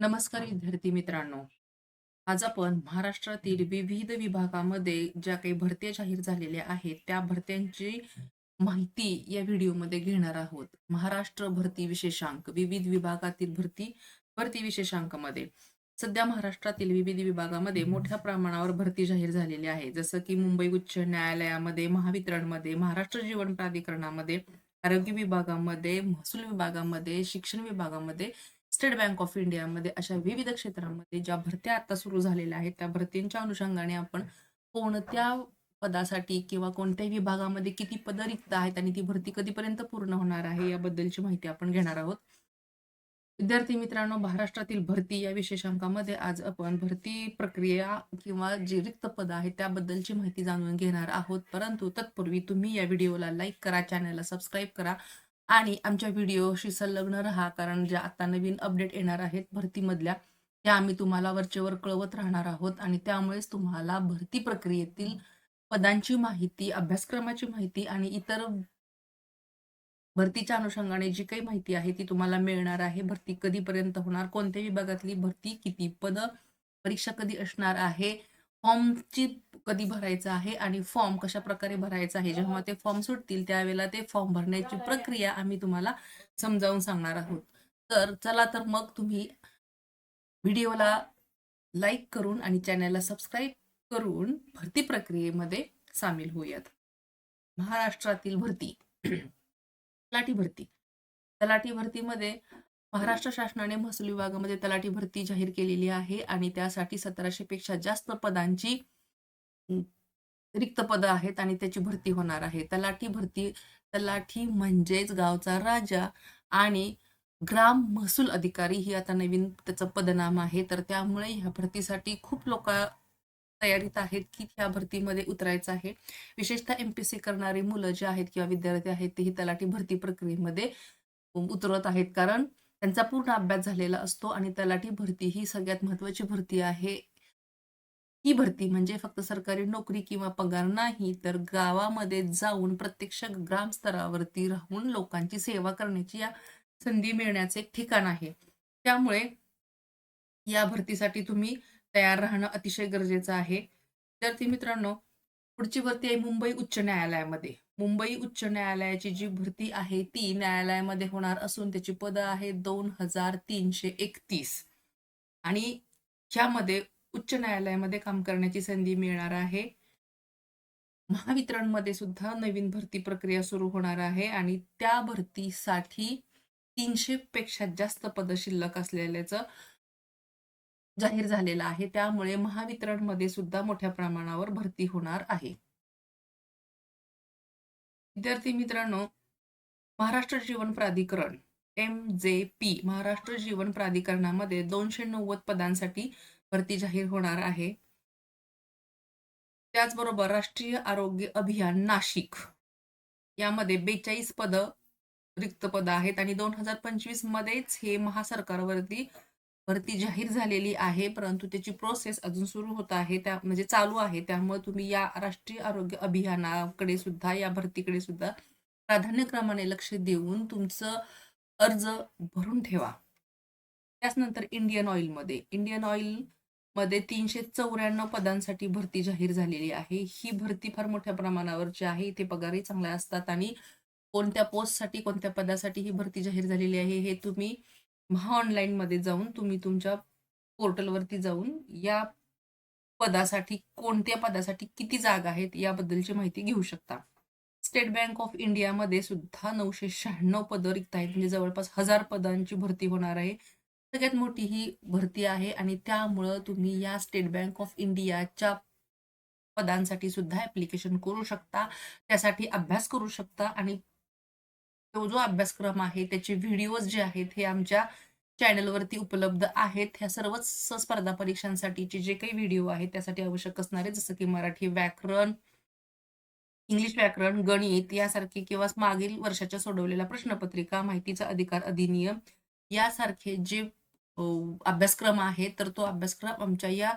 नमस्कार विद्यार्थी मित्रांनो. आज आपण महाराष्ट्रातील विविध विभागामध्ये ज्या काही भरत्या जाहीर झालेल्या आहेत त्या भरत्यांची माहिती या व्हिडिओमध्ये घेणार आहोत. महाराष्ट्र भरती विशेषांक विविध विभागातील भरती भरती विशेषांकामध्ये. सध्या महाराष्ट्रातील विविध विभागामध्ये मोठ्या प्रमाणावर भरती जाहीर झालेली आहे. जसं की मुंबई उच्च न्यायालयामध्ये महावितरणमध्ये महाराष्ट्र जीवन प्राधिकरणामध्ये आरोग्य विभागामध्ये महसूल विभागामध्ये शिक्षण विभागामध्ये स्टेट बँक ऑफ इंडियामध्ये अशा विविध क्षेत्रांमध्ये ज्या भरत्या आता सुरू झालेल्या आहेत त्या भरतींच्या अनुषंगाने आपण कोणत्या पदासाठी किंवा कोणत्या विभागामध्ये किती पद रिक्त आहेत आणि ती भरती कधीपर्यंत पूर्ण होणार आहे याबद्दलची माहिती आपण घेणार आहोत. विद्यार्थी मित्रांनो महाराष्ट्रातील भरती या विशेषांकामध्ये आज आपण भरती प्रक्रिया किंवा जी रिक्त पद आहेत त्याबद्दलची माहिती जाणून घेणार आहोत. परंतु तत्पूर्वी तुम्ही या व्हिडिओला लाईक करा चॅनलला सबस्क्राईब करा आणि आमच्या व्हिडिओशी संलग्न राहा कारण ज्या आता नवीन अपडेट येणार आहेत भरतीमधल्या त्या आम्ही तुम्हाला वरचेवर कळवत राहणार आहोत आणि त्यामुळेच तुम्हाला भरती प्रक्रियेतील पदांची माहिती अभ्यासक्रमाची माहिती आणि इतर भरतीच्या अनुषंगाने जी काही माहिती आहे ती तुम्हाला मिळणार आहे. भरती कधीपर्यंत होणार? कोणत्या विभागातली भरती? किती पद? परीक्षा कधी असणार आहे? फॉर्मची कधी भरायचं आहे आणि फॉर्म कशा प्रकारे भरायचा आहे? जेव्हा ते फॉर्म सुटतील त्यावेळेला ते फॉर्म भरण्याची प्रक्रिया आम्ही तुम्हाला समजावून सांगणार आहोत. तर चला तर मग तुम्ही व्हिडिओला लाईक करून आणि चॅनलला सबस्क्राईब करून भरती प्रक्रियेमध्ये सामील होऊयात. महाराष्ट्रातील भरती तलाठी भरती. तलाठी भरतीमध्ये महाराष्ट्र शासनाने महसूल विभागामध्ये तलाठी भरती जाहीर केलेली आहे आणि त्यासाठी सतराशे पेक्षा जास्त पदांची रिक्त पदं आहेत आणि त्याची भरती होणार आहे. तलाठी भरती तलाठी म्हणजेच गावचा राजा आणि ग्राम महसूल अधिकारी ही आता नवीन त्याचं पदनाम आहे. तर त्यामुळे ह्या भरतीसाठी खूप लोक तयारीत आहेत की ह्या भरतीमध्ये उतरायचं आहे. विशेषतः एमपीसी करणारी मुलं जे आहेत किंवा विद्यार्थी आहेत ते ही तलाठी भरती प्रक्रियेमध्ये उतरत आहेत. कारण त्यांचा पूर्ण अभ्यास झालेला असतो आणि तलाठी भरती ही सगळ्यात महत्वाची भरती आहे. ही भरती म्हणजे फक्त सरकारी नोकरी किंवा पगार नाही तर गावामध्ये जाऊन प्रत्यक्ष ग्राम स्तरावरती राहून लोकांची सेवा करण्याची या संधी मिळण्याचे एक ठिकाण आहे. त्यामुळे या भरतीसाठी तुम्ही तयार राहणं अतिशय गरजेचं आहे. विद्यार्थी मित्रांनो पुढची भरती आहे मुंबई उच्च न्यायालयामध्ये. मुंबई उच्च न्यायालयाची जी भरती आहे ती न्यायालयामध्ये होणार असून त्याची पदं आहे दोन हजार तीनशे एकतीस. आणि ह्यामध्ये उच्च न्यायालयामध्ये काम करण्याची संधी मिळणार आहे. महावितरणमध्ये सुद्धा नवीन भरती प्रक्रिया सुरू होणार आहे आणि त्या भरतीसाठी तीनशे पेक्षा जास्त पद शिल्लक असलेल्याचं जाहीर झालेलं आहे. त्यामुळे महावितरणमध्ये सुद्धा मोठ्या प्रमाणावर भरती होणार आहे. विद्यार्थी मित्रांनो महाराष्ट्र जीवन प्राधिकरण एम जे पी महाराष्ट्र जीवन प्राधिकरणामध्ये दोनशे नव्वद पदांसाठी भरती जाहीर होणार आहे. त्याचबरोबर राष्ट्रीय आरोग्य अभियान नाशिक. यामध्ये बेचाळीस पद रिक्त पद आहेत आणि दोन हजार पंचवीस मध्येच हे महासरकारवरती भरती जाहीर झालेली आहे परंतु त्याची प्रोसेस अजून सुरू होत आहे त्या म्हणजे चालू आहे. त्यामुळे तुम्ही या राष्ट्रीय आरोग्य अभियानाकडे सुद्धा या भरतीकडे सुद्धा प्राधान्यक्रमाने लक्ष देऊन तुमचं अर्ज भरून ठेवा. त्याचनंतर इंडियन ऑइलमध्ये इंडियन ऑइलमध्ये तीनशे चौऱ्याण्णव पदांसाठी भरती जाहीर झालेली आहे. ही भरती फार मोठ्या प्रमाणावरची आहे. इथे पगारही चांगले असतात आणि कोणत्या पोस्टसाठी कोणत्या पदासाठी ही भरती जाहीर झालेली आहे हे तुम्ही महा ऑनलाईन मध्ये जाऊन तुम्ही तुमच्या पोर्टलवरती जाऊन या पदासाठी कोणत्या पदासाठी किती जागा आहेत याबद्दलची माहिती घेऊ शकता. स्टेट बँक ऑफ इंडियामध्ये सुद्धा नऊशे शहाण्णव पदं रिक्त आहेत. म्हणजे जवळपास हजार पदांची भरती होणार आहे. सगळ्यात मोठी ही भरती आहे आणि त्यामुळं तुम्ही या स्टेट बँक ऑफ इंडियाच्या पदांसाठी सुद्धा ऍप्लिकेशन करू शकता. त्यासाठी अभ्यास करू शकता आणि तो जो अभ्यासक्रम आहे त्याचे व्हिडिओज जे आहेत हे आमच्या चॅनलवरती उपलब्ध आहेत ह्या सर्वच स्पर्धा परीक्षांसाठीचे जे काही व्हिडिओ आहेत त्यासाठी आवश्यक असणारे जसं की मराठी व्याकरण इंग्लिश व्याकरण गणित यासारखे किंवा मागील वर्षाच्या सोडवलेल्या प्रश्नपत्रिका माहितीचा अधिकार अधिनियम यासारखे जे अभ्यासक्रम आहे तर तो अभ्यासक्रम आमच्या या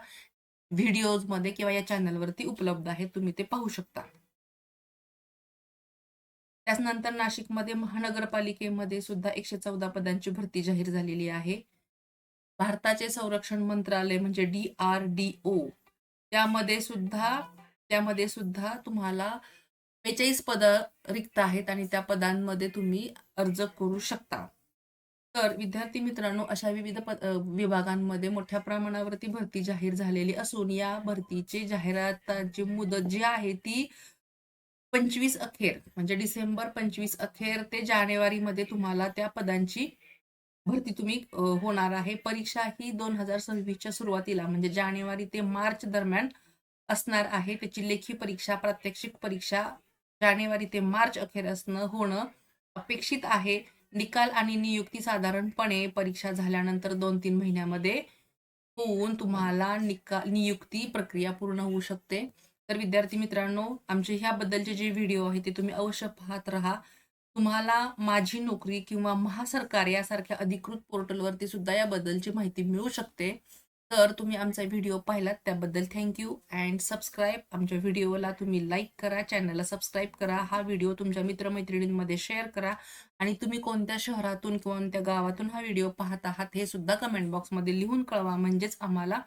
व्हिडिओजमध्ये किंवा या चॅनलवरती उपलब्ध आहे तुम्ही ते पाहू शकता. त्याचनंतर नाशिकमध्ये महानगरपालिकेमध्ये सुद्धा एकशे चौदा पदांची भरती जाहीर झालेली आहे भारताचे संरक्षण मंत्रालय म्हणजे डी-आर-डी-ओ त्यामध्ये सुद्धा त्यामध्ये सुद्धा तुम्हाला 42 पदं रिक्त आहेत आणि त्या पदांमध्ये तुम्ही अर्ज करू शकता. तर विद्यार्थी मित्रांनो, अशा विविध पद विभागांमध्ये मोठ्या प्रमाणावरती भरती जाहीर झालेली असून या भरतीची जाहिराताची मुदत जी आहे ती 25 अखेर म्हणजे डिसेंबर 25 अखेर ते जानेवारीमध्ये तुम्हाला त्या पदांची भरती तुम्ही होणार आहे. परीक्षा ही 2026च्या सुरुवातीला म्हणजे जानेवारी ते मार्च दरम्यान असणार आहे. त्याची लेखी परीक्षा, प्रात्यक्षिक परीक्षा जानेवारी ते मार्च अखेर असणं होणं अपेक्षित आहे. निकाल आणि नियुक्ती साधारणपणे परीक्षा झाल्यानंतर 2-3 महिन्यामध्ये होऊन तुम्हाला निकाल नियुक्ती प्रक्रिया पूर्ण होऊ शकते. तर विद्यार्थी मित्रांनो, आमचे ह्याबद्दलचे जे व्हिडिओ आहे ते तुम्ही अवश्य पाहत राहा. तुम्हाला माझी नोकरी किंवा महासरकार यासारख्या अधिकृत पोर्टलवरती सुद्धा याबद्दलची माहिती मिळू शकते. तर तुम्ही आमचा व्हिडिओ पाहिलात त्याबद्दल थँक्यू अँड सबस्क्राईब. आमच्या व्हिडिओला तुम्ही लाईक करा, चॅनलला सबस्क्राईब करा. हा व्हिडिओ तुमच्या मित्रमैत्रिणींमध्ये शेअर करा आणि तुम्ही कोणत्या शहरातून किंवा कोणत्या गावातून हा व्हिडिओ पाहत आहात हे सुद्धा कमेंट बॉक्समध्ये लिहून कळवा. म्हणजेच आम्हाला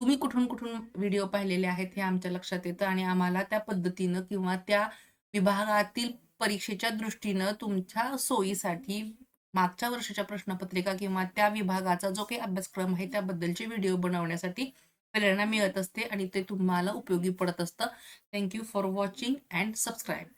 तुम्ही कुठून-कुठून व्हिडिओ पाहिलेले आहेत हे आमच्या लक्षात येतं आणि आम्हाला त्या पद्धतीनं किंवा त्या विभागातील परीक्षेच्या दृष्टीनं तुमच्या सोयीसाठी मागच्या वर्षाच्या प्रश्नपत्रिका किंवा त्या विभागाचा जो काही अभ्यासक्रम आहे त्याबद्दलचे व्हिडिओ बनवण्यासाठी प्रेरणा मिळत असते आणि ते तुम्हाला उपयोगी पडत असतं. Thank you for watching and subscribe.